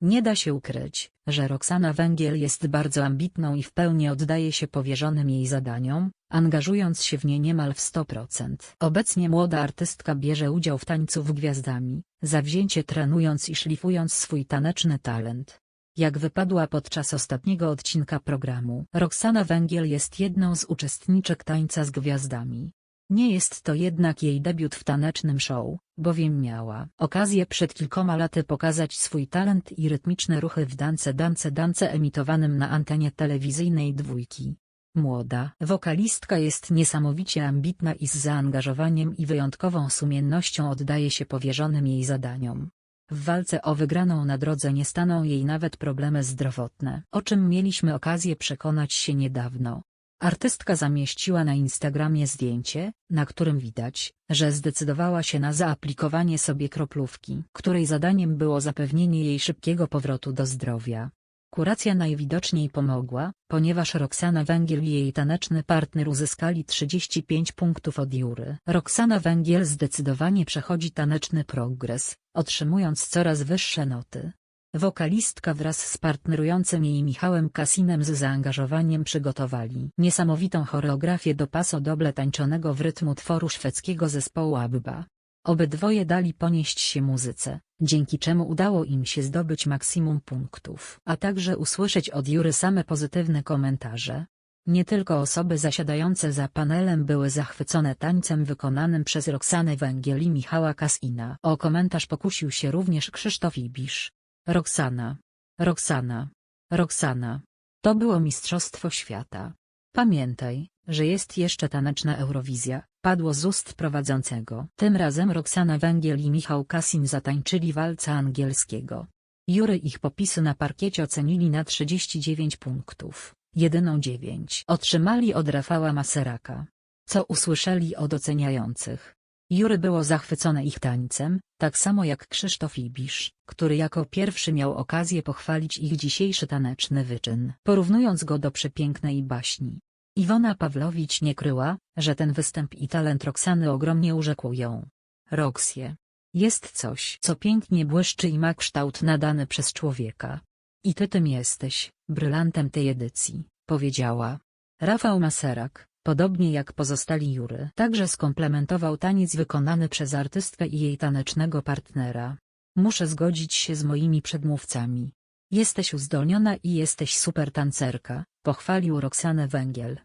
Nie da się ukryć, że Roxana Węgiel jest bardzo ambitną i w pełni oddaje się powierzonym jej zadaniom, angażując się w nie niemal w 100%. Obecnie młoda artystka bierze udział w tańcu w gwiazdami, zawzięcie trenując i szlifując swój taneczny talent. Jak wypadła podczas ostatniego odcinka programu, Roxana Węgiel jest jedną z uczestniczek tańca z gwiazdami. Nie jest to jednak jej debiut w tanecznym show, bowiem miała okazję przed kilkoma laty pokazać swój talent i rytmiczne ruchy w dance dance dance emitowanym na antenie telewizyjnej dwójki. Młoda wokalistka jest niesamowicie ambitna i z zaangażowaniem i wyjątkową sumiennością oddaje się powierzonym jej zadaniom. W walce o wygraną na drodze nie staną jej nawet problemy zdrowotne, o czym mieliśmy okazję przekonać się niedawno. Artystka zamieściła na Instagramie zdjęcie, na którym widać, że zdecydowała się na zaaplikowanie sobie kroplówki, której zadaniem było zapewnienie jej szybkiego powrotu do zdrowia. Kuracja najwidoczniej pomogła, ponieważ Roxana Węgiel i jej taneczny partner uzyskali 35 punktów od Jury. Roxana Węgiel zdecydowanie przechodzi taneczny progres, otrzymując coraz wyższe noty. Wokalistka wraz z partnerującym jej Michałem Kasinem z zaangażowaniem przygotowali niesamowitą choreografię do paso doble tańczonego w rytmu tworu szwedzkiego zespołu ABBA. Obydwoje dali ponieść się muzyce, dzięki czemu udało im się zdobyć maksimum punktów, a także usłyszeć od Jury same pozytywne komentarze. Nie tylko osoby zasiadające za panelem były zachwycone tańcem wykonanym przez Roxanę Węgiel i Michała Kasina. O komentarz pokusił się również Krzysztof Ibisz. Roxana. Roxana. Roxana. To było Mistrzostwo Świata. Pamiętaj, że jest jeszcze taneczna Eurowizja, padło z ust prowadzącego. Tym razem Roxana Węgiel i Michał Kasin zatańczyli walca angielskiego. Jury ich popisy na parkiecie ocenili na 39 punktów, jedyną 9 otrzymali od Rafała Maseraka. Co usłyszeli od oceniających? Jury było zachwycone ich tańcem, tak samo jak Krzysztof Ibisz, który jako pierwszy miał okazję pochwalić ich dzisiejszy taneczny wyczyn, porównując go do przepięknej baśni. Iwona Pawlowicz nie kryła, że ten występ i talent Roxany ogromnie urzekł ją. Roxie. Jest coś, co pięknie błyszczy i ma kształt nadany przez człowieka. I ty tym jesteś, brylantem tej edycji, powiedziała. Rafał Maserak, podobnie jak pozostali jury, także skomplementował taniec wykonany przez artystkę i jej tanecznego partnera. Muszę zgodzić się z moimi przedmówcami. Jesteś uzdolniona i jesteś super tancerka, pochwalił Roxanę Węgiel.